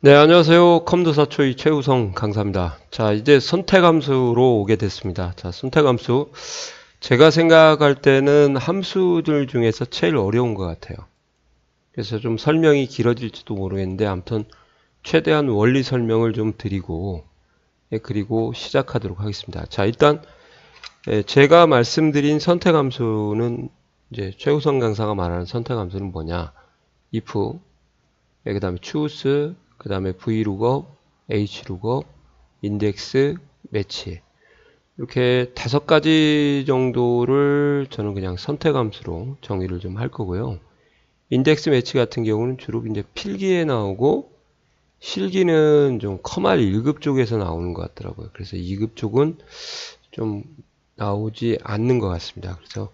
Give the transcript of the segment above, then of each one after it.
네, 안녕하세요. 컴도사초이 최우성 강사입니다. 자, 이제 선택함수로 오게 됐습니다. 자, 선택함수. 제가 생각할 때는 함수들 중에서 제일 어려운 것 같아요. 그래서 좀 설명이 길어질지도 모르겠는데, 아무튼 최대한 원리 설명을 좀 드리고, 예, 그리고 시작하도록 하겠습니다. 자, 일단, 예, 제가 말씀드린 선택함수는 이제 최우성 강사가 말하는 선택함수는 뭐냐? if, 예, 그 다음에 choose, 그 다음에 vlookup, hlookup, 인덱스, 매치 이렇게 다섯 가지 정도를 저는 그냥 선택함수로 정의를 좀 할 거고요. 인덱스 매치 같은 경우는 주로 이제 필기에 나오고 실기는 좀 커말 1급 쪽에서 나오는 것 같더라고요. 그래서 2급 쪽은 좀 나오지 않는 것 같습니다. 그래서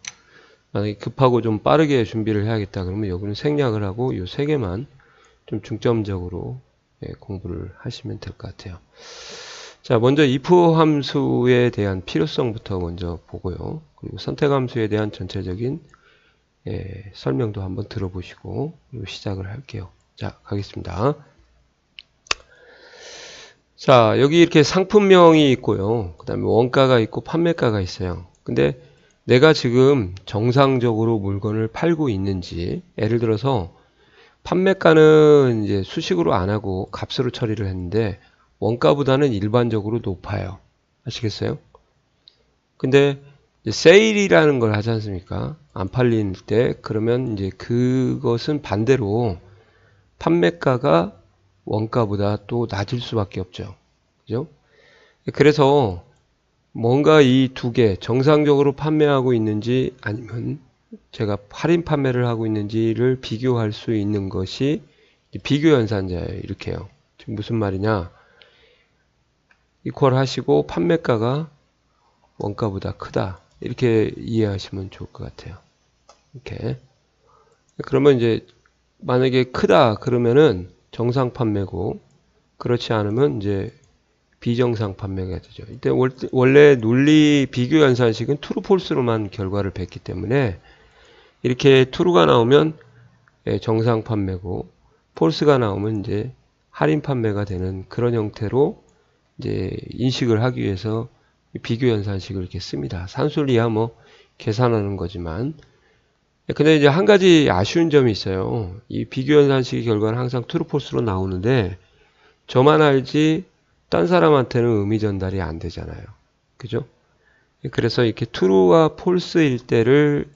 만약에 급하고 좀 빠르게 준비를 해야겠다 그러면 여기는 생략을 하고 이 세 개만 좀 중점적으로 예, 공부를 하시면 될 것 같아요. 자, 먼저 if 함수에 대한 필요성부터 먼저 보고요. 그리고 선택 함수에 대한 전체적인 예, 설명도 한번 들어보시고 시작을 할게요. 자, 가겠습니다. 자, 여기 이렇게 상품명이 있고요. 그 다음에 원가가 있고 판매가가 있어요. 근데 내가 지금 정상적으로 물건을 팔고 있는지 예를 들어서 판매가는 이제 수식으로 안 하고 값으로 처리를 했는데 원가보다는 일반적으로 높아요. 아시겠어요? 근데 세일이라는 걸 하지 않습니까? 안 팔릴 때 그러면 이제 그것은 반대로 판매가가 원가보다 또 낮을 수밖에 없죠. 그죠? 그래서 뭔가 이 두 개 정상적으로 판매하고 있는지 아니면 제가 할인 판매를 하고 있는지를 비교할 수 있는 것이 비교 연산자예요. 이렇게요. 지금 무슨 말이냐? 이퀄 하시고 판매가가 원가보다 크다. 이렇게 이해하시면 좋을 것 같아요. 이렇게. 그러면 이제 만약에 크다 그러면은 정상 판매고 그렇지 않으면 이제 비정상 판매가 되죠. 이때 원래 논리 비교 연산식은 트루 폴스로만 결과를 뱉기 때문에 이렇게 true가 나오면 예, 정상 판매고 false가 나오면 이제 할인 판매가 되는 그런 형태로 이제 인식을 하기 위해서 비교 연산식을 이렇게 씁니다. 산술이야 뭐 계산하는 거지만 근데 이제 한 가지 아쉬운 점이 있어요. 이 비교 연산식의 결과는 항상 true false로 나오는데 저만 알지 딴 사람한테는 의미 전달이 안 되잖아요. 그죠? 그래서 이렇게 true와 false일 때를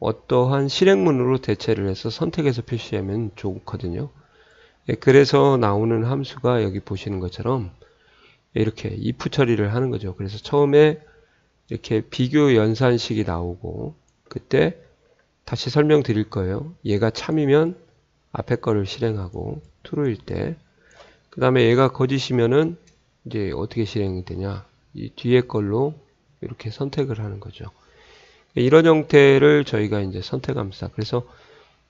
어떠한 실행문으로 대체를 해서 선택해서 표시하면 좋거든요. 예, 그래서 나오는 함수가 여기 보시는 것처럼 이렇게 if 처리를 하는 거죠. 그래서 처음에 이렇게 비교 연산식이 나오고 그때 다시 설명드릴 거예요. 얘가 참이면 앞에 거를 실행하고 true일 때 그 다음에 얘가 거짓이면은 이제 어떻게 실행이 되냐 이 뒤에 걸로 이렇게 선택을 하는 거죠. 이런 형태를 저희가 이제 선택합니다. 그래서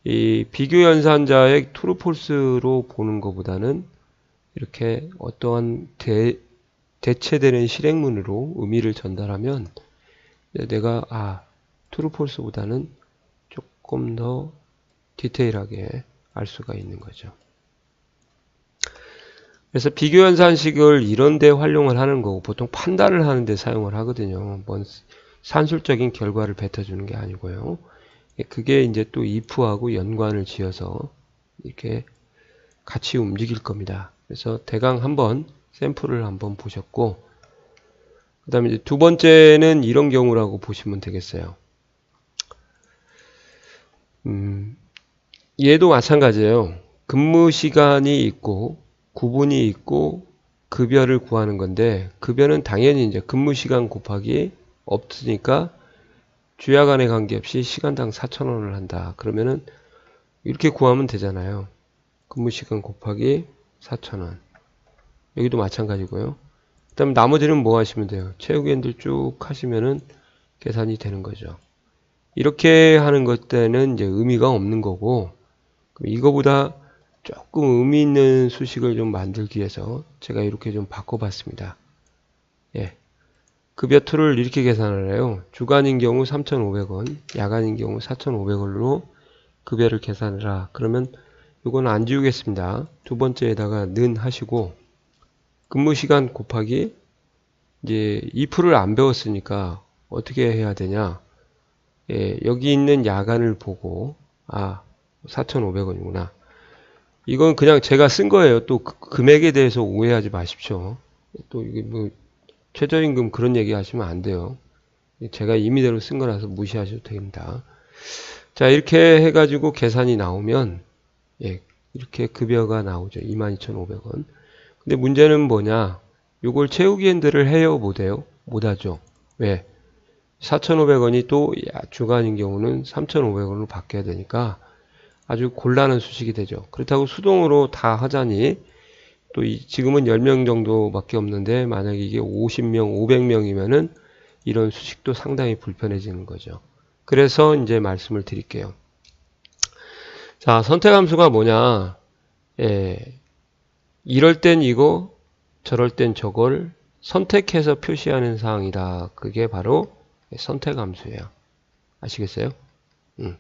이 비교 연산자의 트루 폴스로 보는 것보다는 이렇게 어떠한 대, 대체되는 실행문으로 의미를 전달하면 내가 아 트루 폴스보다는 조금 더 디테일하게 알 수가 있는 거죠. 그래서 비교 연산식을 이런 데 활용을 하는 거고 보통 판단을 하는 데 사용을 하거든요. 뭔 산술적인 결과를 뱉어주는 게 아니고요. 예, 그게 이제 또 if하고 연관을 지어서 이렇게 같이 움직일 겁니다. 그래서 대강 한번 샘플을 한번 보셨고 그 다음에 두 번째는 이런 경우라고 보시면 되겠어요. 음, 얘도 마찬가지예요. 근무 시간이 있고 구분이 있고 급여를 구하는 건데 급여는 당연히 이제 근무 시간 곱하기 없으니까 주야 간에 관계없이 시간당 4천원을 한다. 그러면은 이렇게 구하면 되잖아요. 근무시간 곱하기 4천원 여기도 마찬가지고요. 그 다음 나머지는 뭐 하시면 돼요? 체육연들 쭉 하시면은 계산이 되는 거죠. 이렇게 하는 것 때는 이제 의미가 없는 거고 이거보다 조금 의미 있는 수식을 좀 만들기 위해서 제가 이렇게 좀 바꿔봤습니다. 예. 급여2를 이렇게 계산을 해요. 주간인 경우 3,500원, 야간인 경우 4,500원으로 급여를 계산을 하. 그러면 이건 안 지우겠습니다. 두 번째에다가 는 하시고 근무 시간 곱하기 이제 if를 안 배웠으니까 어떻게 해야 되냐? 예, 여기 있는 야간을 보고 아 4,500원이구나. 이건 그냥 제가 쓴 거예요. 또 그, 금액에 대해서 오해하지 마십시오. 또 이게 뭐 최저임금 그런 얘기 하시면 안 돼요. 제가 임의대로 쓴 거라서 무시하셔도 됩니다. 자 이렇게 해가지고 계산이 나오면 예, 이렇게 급여가 나오죠. 22,500원. 근데 문제는 뭐냐? 이걸 채우기 핸들을 해요? 못해요? 못하죠. 왜? 4,500원이 또 주간인 경우는 3,500원으로 바뀌어야 되니까 아주 곤란한 수식이 되죠. 그렇다고 수동으로 다 하자니 또 지금은 10명 정도밖에 없는데 만약에 이게 50명, 500명이면은 이런 수식도 상당히 불편해지는 거죠. 그래서 이제 말씀을 드릴게요. 자, 선택함수가 뭐냐? 예, 이럴 땐 이거, 저럴 땐 저걸 선택해서 표시하는 사항이다. 그게 바로 선택함수예요. 아시겠어요? 음.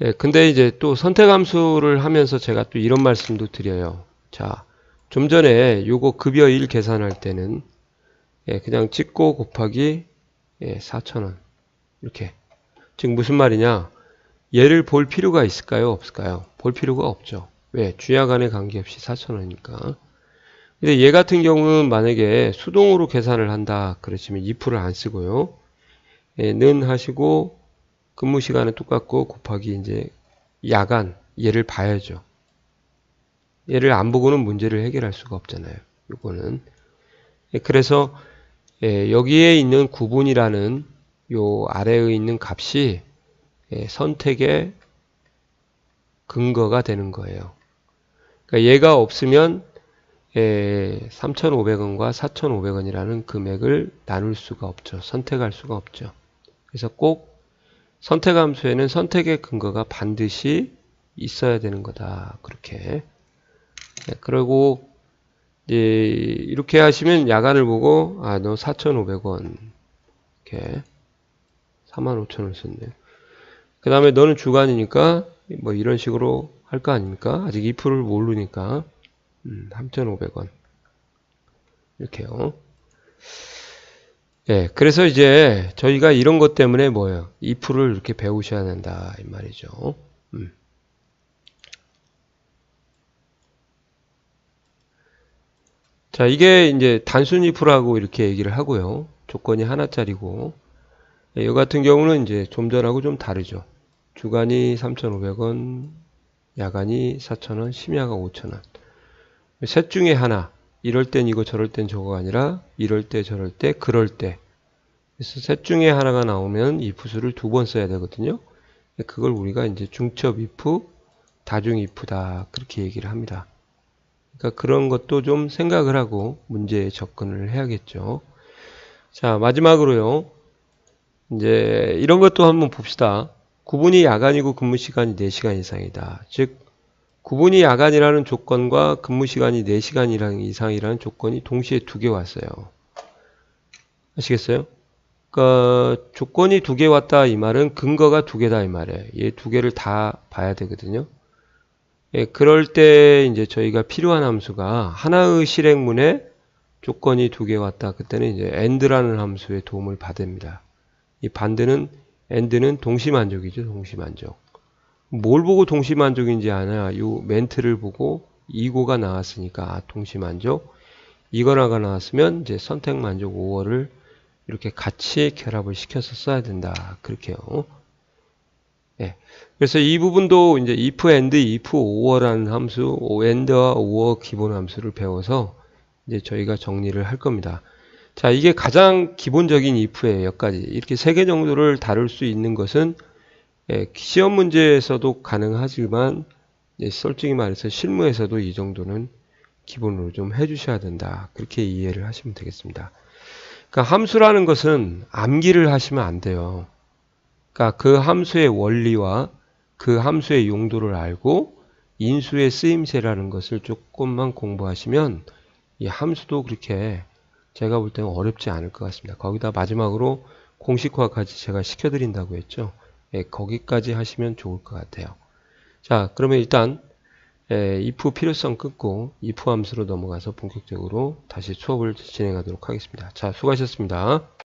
예, 근데 이제 또 선택함수를 하면서 제가 또 이런 말씀도 드려요. 자, 좀 전에 요거 급여 1 계산할 때는 예, 그냥 찍고 곱하기 예, 4,000원 이렇게 즉 무슨 말이냐 얘를 볼 필요가 있을까요? 없을까요? 볼 필요가 없죠. 왜? 주야 간에 관계없이 4,000원이니까 근데 얘 같은 경우는 만약에 수동으로 계산을 한다 그러시면 if를 안 쓰고요. 예, 는 하시고 근무 시간은 똑같고 곱하기 이제 야간 얘를 봐야죠. 얘를 안 보고는 문제를 해결할 수가 없잖아요. 요거는 예, 그래서 예, 여기에 있는 구분이라는 요 아래에 있는 값이 예, 선택의 근거가 되는 거예요. 그러니까 얘가 없으면 3,500원과 4,500원이라는 금액을 나눌 수가 없죠. 선택할 수가 없죠. 그래서 꼭 선택함수에는 선택의 근거가 반드시 있어야 되는 거다. 그렇게. 네, 그리고 이제 이렇게 하시면 야간을 보고 아 너 4,500원 이렇게 45,000원 썼네. 그 다음에 너는 주간이니까 뭐 이런 식으로 할 거 아닙니까? 아직 2%를 모르니까 음, 3,500원 이렇게요. 예, 그래서 이제 저희가 이런 것 때문에 뭐예요? 2%를 이렇게 배우셔야 된다 이 말이죠. 음. 자, 이게 이제 단순 if라고 이렇게 얘기를 하고요. 조건이 하나짜리고. 이 예, 같은 경우는 이제 좀 전하고 좀 다르죠. 주간이 3,500원, 야간이 4,000원, 심야가 5,000원. 셋 중에 하나. 이럴 땐 이거 저럴 땐 저거가 아니라 이럴 때 저럴 때 그럴 때. 그래서 셋 중에 하나가 나오면 if수를 두 번 써야 되거든요. 그걸 우리가 이제 중첩 if, 다중 if다 그렇게 얘기를 합니다. 그러니까 그런 것도 좀 생각을 하고 문제에 접근을 해야겠죠. 자, 마지막으로요. 이제 이런 것도 한번 봅시다. 구분이 야간이고 근무 시간이 4시간 이상이다. 즉 구분이 야간이라는 조건과 근무 시간이 4시간 이상이라는 조건이 동시에 두 개 왔어요. 아시겠어요? 그러니까 조건이 두 개 왔다 이 말은 근거가 두 개다 이 말이에요. 얘 두 개를 다 봐야 되거든요. 예, 그럴 때 이제 저희가 필요한 함수가 하나의 실행문에 조건이 두 개 왔다. 그때는 이제 and라는 함수의 도움을 받습니다. 이 반드는 and는 동시만족이죠. 동시만족. 뭘 보고 동시만족인지 아냐. 요 멘트를 보고 이고가 나왔으니까 아, 동시만족. 이거나가 나왔으면 이제 선택만족 5월을 이렇게 같이 결합을 시켜서 써야 된다. 그렇게요. 예. 그래서 이 부분도 이제 if and if or라는 함수, and와 or 기본 함수를 배워서 이제 저희가 정리를 할 겁니다. 자, 이게 가장 기본적인 if예요. 여기까지. 이렇게 세 개 정도를 다룰 수 있는 것은 예, 시험 문제에서도 가능하지만 예, 솔직히 말해서 실무에서도 이 정도는 기본으로 좀 해주셔야 된다. 그렇게 이해를 하시면 되겠습니다. 그러니까 함수라는 것은 암기를 하시면 안 돼요. 그러니까 그 함수의 원리와 그 함수의 용도를 알고 인수의 쓰임새라는 것을 조금만 공부하시면 이 함수도 그렇게 제가 볼 때는 어렵지 않을 것 같습니다. 거기다 마지막으로 공식화까지 제가 시켜드린다고 했죠. 예, 거기까지 하시면 좋을 것 같아요. 자, 그러면 일단 에, if 필요성 끊고 if 함수로 넘어가서 본격적으로 다시 수업을 진행하도록 하겠습니다. 자, 수고하셨습니다.